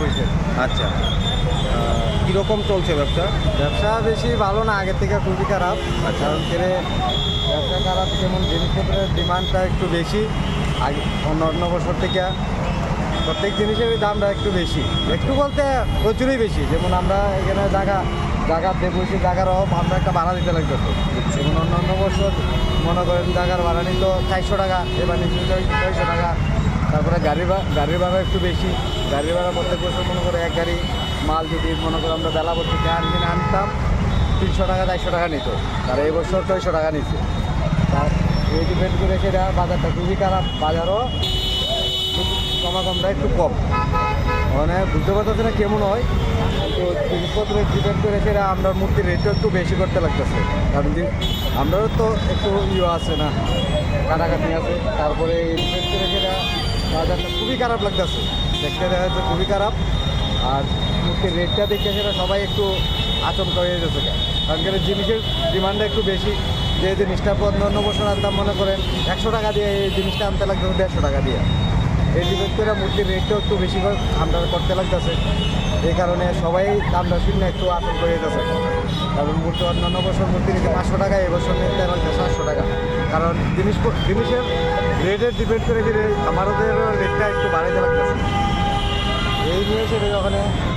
হয়েছে আচ্ছা। কীরকম চলছে ব্যবসা? ব্যবসা বেশি ভালো না আগের থেকে খুবই খারাপ। আচ্ছা। কারণ কেড়ে ব্যবসা খারাপ যেমন জিনিসপত্রের ডিমান্ডটা একটু বেশি আগে অন্য অন্য বছর থেকে। প্রত্যেক জিনিসের দামটা একটু বেশি। একটু বলতে প্রচুরই বেশি। যেমন আমরা এখানে জায়গা জায়গা বসে জায়গার অভাব আমরা একটা ভাড়া দিতে লাগতেছে যেমন অন্য অন্য বছর মনে করেন জায়গার ভাড়া নিত চারশো টাকা এবার নিচে ছয়শো টাকা। তারপরে গাড়ি ভা- গাড়ির ভাড়া একটু বেশি। গাড়ির ভাড়া প্রত্যেক বছর মনে করে এক গাড়ি মাল যদি মনে করো আমরা বেলা বছর থেকে আনকিনে আনতাম, তিনশো টাকা, চারশো টাকা নিত। আর এই বছর ছয়শো টাকা নিচ্ছে তার এই ডিপেন্ড করে সেটা বাজারটা খুবই খারাপ। বাজারও সমাগমটা একটু কম। মানে বুঝতে পারতেছে না কেমন হয়। কিন্তু জিনিসপত্রের ডিপেন্ড করে সেটা আমরা মূর্তির রেটও একটু বেশি করতে লাগতেছে। কারণ যে আমরাও তো একটু ইয়ে আছে না, কাটাকাটি আছে। তারপরে ডিপেন্ড করে সেটা বাজারটা খুবই খারাপ লাগতেছে। দেখতে দেখা যাচ্ছে খুবই খারাপ। আর মূর্তির রেটটা দেখে সেটা সবাই একটু আচমক হয়ে যাচ্ছে কারণ কি জিনিসের ডিমান্ডটা একটু বেশি। যে জিনিসটা অন্য বছর আনতাম মনে করেন, একশো টাকা দিয়ে এই জিনিসটা আনতে লাগতো দেড়শো টাকা দিয়ে। এই ডিপেন্ড করে মূর্তির রেটটাও একটু বেশি আমরা করতে লাগতেছে। এই কারণে সবাই দামটা শুনে একটু আতঙ্ক হয়ে গেছে। কারণ মূর্তি অন্যান্য বছর মূর্তি নিতে পাঁচশো টাকা এবছর নিতে লাগছে সাতশো টাকা। কারণ জিনিস জিনিসের রেটের ডিপেন্ড করে যে আমাদের রেটটা একটু বাড়াইতে লাগতেছে। এই নিয়ে সেটা যখন